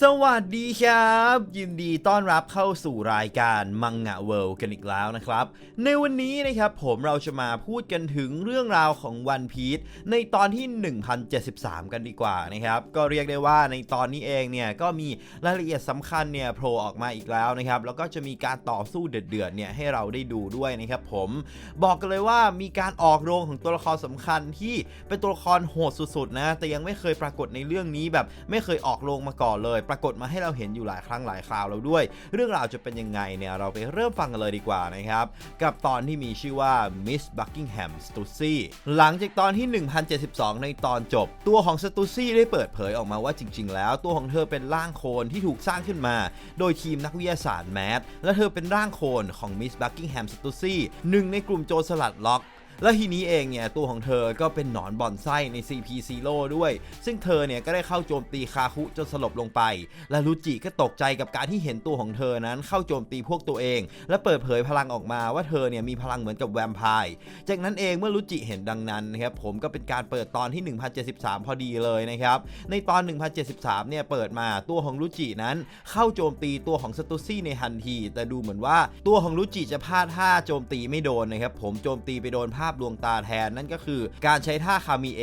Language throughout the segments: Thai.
สวัสดีครับ ยินดีต้อนรับเข้าสู่รายการมังงะเวิลด์กันอีกแล้วนะครับ ในวันนี้นะครับผมเราจะมาพูดกันถึงเรื่องราวของวันพีชในตอนที่ 1073 กันดีกว่านะครับ ก็เรียกได้ว่าในตอนนี้เองเนี่ยก็มีรายละเอียดสำคัญเนี่ยโผล่ออกมาอีกแล้วนะครับ แล้วก็จะมีการต่อสู้เดือดๆเนี่ยให้เราได้ดูด้วยนะครับผมบอกกันเลยว่ามีการออกโรงของตัวละครสำคัญที่เป็นตัวละครโหดสุดๆนะแต่ยังไม่เคยปรากฏในเรื่องนี้แบบไม่เคยออกโรงมาก่อนเลยปรากฏมาให้เราเห็นอยู่หลายครั้งหลายคราวแล้วด้วย เรื่องราวจะเป็นยังไงเนี่ยเราไปเริ่มฟังกันเลยดีกว่านะครับ กับตอนที่มีชื่อว่า Miss Buckingham Stussy หลังจากตอนที่ 1072 ในตอนจบ ตัวของ Stussy ได้เปิดเผยออกมาว่าจริง ๆ แล้ว ตัวของเธอเป็นร่างโคลนที่ถูกสร้างขึ้นมา โดยทีมนักวิทยาศาสตร์แมสและเธอเป็นร่างโคลนของ Miss Buckingham Stussy หนึ่งในกลุ่มโจรสลัดล็อก และทีนี้เองเนี่ยตัวของเธอก็เป็นหนอนบอนไส้ใน CP Zero ด้วย ซึ่งเธอเนี่ยก็ได้เข้าโจมตีคาคุจนสลบลงไป และรุจิก็ตกใจกับการที่เห็นตัวของเธอนั้นเข้าโจมตีพวกตัวเอง และเปิดเผยพลังออกมาว่าเธอเนี่ยมีพลังเหมือนกับแวมไพร์จากนั้นเองเมื่อรุจิเห็นดังนั้นนะครับผมก็เป็นการเปิดตอนที่ 1073 พอดีเลยนะครับในตอน 1073 เนี่ยเปิดมาตัวของรุจินั้นเข้าโจมตีตัวของสตุซี่ในทันที แต่ดูเหมือนว่าตัวของรุจิจะพลาดท่าโจมตีไม่โดนนะครับผมโจมตีไปโดนภาาพลวงตาแทนนั่นก็คือ การใช้ท่าคามิเอ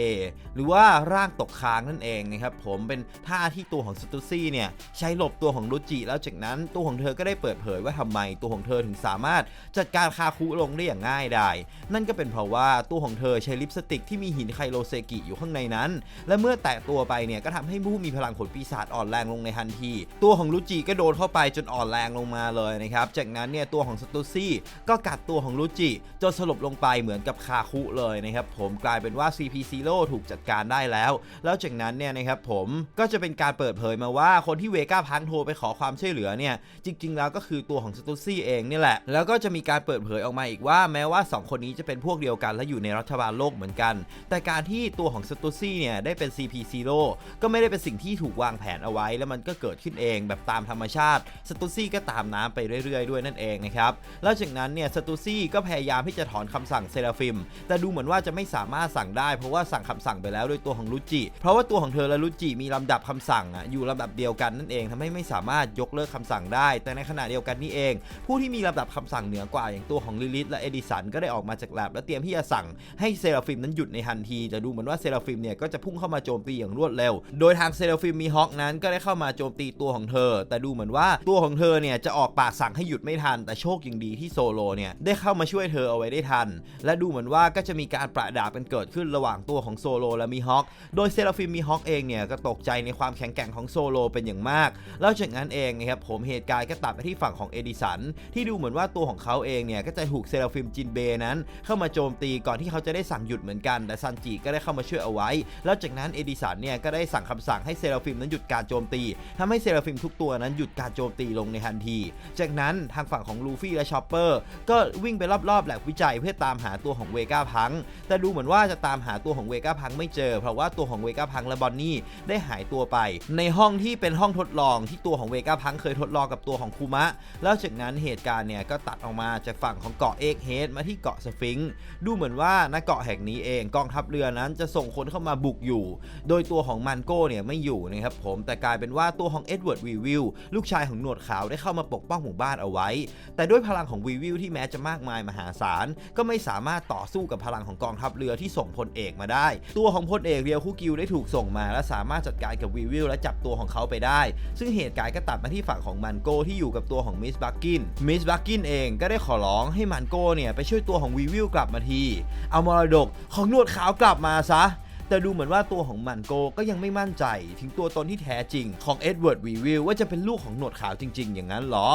หรือว่าร่างตกค้างนั่นเองนะครับผมเป็นท่าที่ตัวของสตุซี่เนี่ยใช้หลบตัวของรุจิแล้วจากนั้นตัวของเธอก็ได้เปิดเผยว่าทำไมตัวของเธอถึงสามารถจัดการคาคุลงได้อย่างง่ายได้ นั่นก็เป็นเพราะว่าตัวของเธอใช้ลิปสติกที่มีหินไคโรเซกิอยู่ข้างในนั้น และเมื่อแตะตัวไปเนี่ยก็ทำให้ผู้มีพลังผลปีศาจอ่อนแรงลงในทันที ตัวของรุจิก็โดนเข้าไปจนอ่อนแรงลงมาเลยนะครับ จากนั้นเนี่ยตัวของสตุซี่ก็กัดตัวของรุจิจนสลบลงไปเหมือนกับคาคุเลยนะครับผมกลายเป็นว่า CP Zero ถูกจัดการได้แล้ว แล้วจากนั้นเนี่ยนะครับผมก็จะเป็นการเปิดเผยมาว่าคนที่เวก้าพังโทรไปขอความช่วยเหลือเนี่ยจริง ๆ แล้วก็คือตัวของสตุซี่เองนี่แหละ แล้วก็จะมีการเปิดเผยออกมาอีกว่าแม้ว่า 2 คนนี้จะเป็นพวกเดียวกันและอยู่ในรัฐบาลโลกเหมือนกัน แต่การที่ตัวของสตุซี่เนี่ยได้เป็น CP Zero ก็ไม่ได้เป็นสิ่งที่ถูกวางแผนเอาไว้ แล้วมันก็เกิดขึ้นเองแบบตามธรรมชาติสตุซี่ก็ตามน้ำไปเรื่อย ๆ ด้วยนั่นเองนะครับแล้วจากนั้นเนี่ยสตุซี่ก็พยายามที่จะถอนคำสั่งเซราฟมแต่ดูเหมือนว่าจะไม่สามารถสั่งได้เพราะว่าสั่งคำสั่งไปแล้วโดยตัวของรุจิ เพราะว่าตัวของเธอและรุจิมีลำดับคำสั่งอะอยู่ลำดับเดียวกันนั่นเองทำให้ไม่สามารถยกเลิกคำสั่งได้ แต่ในขณะเดียวกันนี่เอง ผู้ที่มีลำดับคำสั่งเหนือกว่าอย่างตัวของลิลิธและเอดิสันก็ได้ออกมาจากแลบและเตรียมที่จะสั่งให้เซราฟิมนั้นหยุดในทันทีแต่ดูเหมือนว่าเซราฟิมเนี่ยก็จะพุ่งเข้ามาโจมตีอย่างรวดเร็ว โดยทางเซราฟิมมีฮอกนั้นก็ได้เข้ามาโจมตีตัวของเธอ แต่ดูเหมือนว่าตัวของเธอเนี่ยจะออกปากสั่งให้หยุดไม่ทัน แต่โชคยังดีที่โซโลเนี่ยได้เข้ามาช่วยเธอเอาไว้ได้ทัน และดูเหมือนว่าก็จะมีการประดาบกันเกิดขึ้นระหว่างตัวของโซโลและมีฮอกโดยเซราฟิมมีฮอกเองเนี่ยก็ตกใจในความแข็งแกร่งของโซโลเป็นอย่างมาก แล้วจากนั้นเองนะครับผมเหตุการณ์ก็ตัดไปที่ฝั่งของเอดิสันที่ดูเหมือนว่าตัวของเขาเองเนี่ยก็จะถูกเซราฟิมจินเบนั้น เข้ามาโจมตีก่อนที่เขาจะได้สั่งหยุดเหมือนกัน แต่ซันจิก็ได้เข้ามาช่วยเอาไว้ แล้วจากนั้นเอดิสันเนี่ยก็ได้สั่งคำสั่งให้เซราฟิมนั้นหยุดการโจมตีทำให้เซราฟิมทุกตัวนั้นหยุดการโจมตีลงในทันที จากนั้นทางฝั่งของลูฟี่และชอปเปอร์ก็วิ่งไปรอบๆแหลกวิจัยเพื่อตามหาตัวของเวก้าพัง แต่ดูเหมือนว่าจะตามหาตัวของเวก้าพังไม่เจอ เพราะว่าตัวของเวก้าพังและบอนนี่ได้หายตัวไป ในห้องที่เป็นห้องทดลองที่ตัวของเวก้าพังเคยทดลองกับตัวของคูมะ แล้วจากนั้นเหตุการณ์เนี่ยก็ตัดออกมาจากฝั่งของเกาะเอกเฮดมาที่เกาะสฟิงค์ดูเหมือนว่าณเกาะแห่งนี้เองกองทัพเรือนั้นจะส่งคนเข้ามาบุกอยู่ โดยตัวของมันโก้เนี่ยไม่อยู่นะครับผมแต่กลายเป็นว่าตัวของเอ็ดเวิร์ดวีวิลลูกชายของหนวดขาวได้เข้ามาปกป้องหมู่บ้านเอาไว้ แต่ด้วยพลังของวีวิลที่แม้จะมากมายมหาศาลก็ไม่สามารถต่อสู้กับพลังของกองทัพเรือที่ส่งพลเอกมาได้ ตัวของพลเอกเรียวคุกิวได้ถูกส่งมา และสามารถจัดการกับวีวิลและจับตัวของเขาไปได้ ซึ่งเหตุการณ์ก็ตัดมาที่ฝั่งของมันโกที่อยู่กับตัวของมิสบักกินมิสบักกินเองก็ได้ขอร้องให้มันโกเนี่ยไปช่วยตัวของวีวิลกลับมาที เอามรดกของนวดขาวกลับมาซะแต่ดูเหมือนว่าตัวของมันโกก็ยังไม่มั่นใจถึงตัวตนที่แท้จริงของเอ็ดเวิร์ดวีวิลว่าจะเป็นลูกของหนวดขาวจริง ๆ อย่างนั้นเหรอ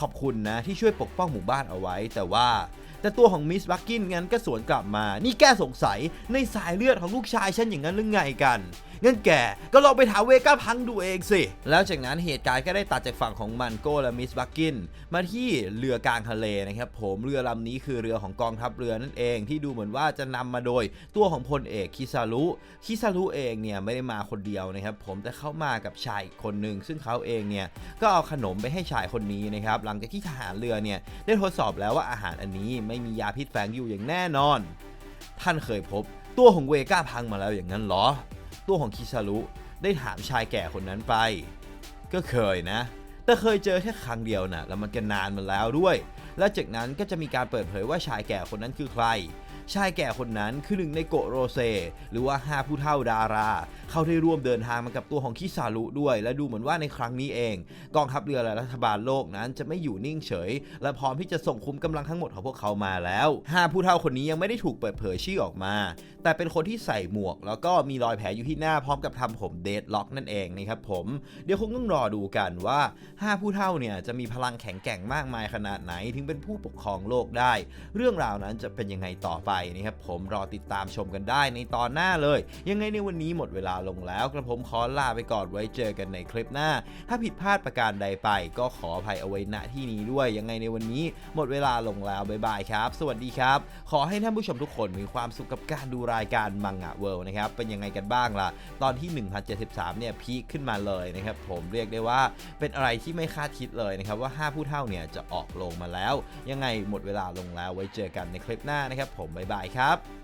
ขอบคุณนะที่ช่วยปกป้องหมู่บ้านเอาไว้ แต่ว่า แต่ตัวของมิสบักกินงั้นก็สวนกลับมา นี่แกสงสัยในสายเลือดของลูกชายฉันอย่างนั้นหรือไงกันงั้นแกก็ลองไปถามเวก้าพังดูเองสิ แล้วจากนั้นเหตุการณ์ก็ได้ตัดจากฝั่งของมันโก้และมิสบักกินมาที่เรือกลางทะเลนะครับผมเรือลำนี้คือเรือของกองทัพเรือนั่นเองที่ดูเหมือนว่าจะนำมาโดยตัวของพลเอกคิซารุ คิซารุเองเนี่ยไม่ได้มาคนเดียวนะครับผมแต่เข้ามากับชายคนหนึ่งซึ่งเขาเองเนี่ยก็เอาขนมไปให้ชายคนนี้นะครับหลังจากที่ทหารเรือเนี่ยได้ทดสอบแล้วว่าอาหารอันนี้ไไม่มียาพิษแฝงอยู่อย่างแน่นอน ท่านเคยพบตัวของเวก้าพังมาแล้วอย่างนั้นเหรอ ตัวของคิซารุได้ถามชายแก่คนนั้นไป ก็เคยนะ แต่เคยเจอแค่ครั้งเดียวน่ะแล้วมันก็นานมาแล้วด้วย และจากนั้นก็จะมีการเปิดเผยว่าชายแก่คนนั้นคือใคร ชายแก่คนนั้นคือหนึ่งในโกโรเซ หรือว่า 5 ผู้เท่าดารา เขาได้ร่วมเดินทางมากับตัวของคิซารุด้วย และดูเหมือนว่าในครั้งนี้เอง กองทัพเรือและรัฐบาลโลกนั้นจะไม่อยู่นิ่งเฉย และพร้อมที่จะส่งคุมกำลังทั้งหมดของพวกเขามาแล้ว 5 ผู้เท่าคนนี้ยังไม่ได้ถูกเปิดเผยชื่อออกมา แต่เป็นคนที่ใส่หมวก แล้วก็มีรอยแผลอยู่ที่หน้าพร้อมกับทำผมเดดล็อกนั่นเองนะครับผมเดี๋ยวคงต้องรอดูกันว่า 5 ผู้เฒ่าเนี่ยจะมีพลังแข็งแกร่งมากมายขนาดไหน ถึงเป็นผู้ปกครองโลกได้ เรื่องราวนั้นจะเป็นยังไงต่อไปนะครับผมรอติดตามชมกันได้ในตอนหน้าเลย ยังไงในวันนี้หมดเวลาลงแล้วกระผมขอลาไปก่อนไว้เจอกันในคลิปหน้า ถ้าผิดพลาดประการใดไป ก็ขออภัยเอาไว้ณที่นี้ด้วยยังไงในวันนี้ หมดเวลาลงแล้วบ๊ายบายครับ สวัสดีครับ ขอให้ท่านผู้ชมทุกคนมีความสุขกับการดูรายการมังงะเวิลด์นะครับ เป็นยังไงกันบ้างล่ะ ตอนที่ 1073 เนี่ยพีคขึ้นมาเลยนะครับ ผมเรียกได้ว่าเป็นอะไรที่ไม่คาดคิดเลยนะครับ ว่า 5 ผู้เท่าเนี่ยจะออกลงมาแล้ว ยังไงหมดเวลาลงแล้วไว้เจอกันในคลิปหน้านะครับ ผมบ๊ายบายครับ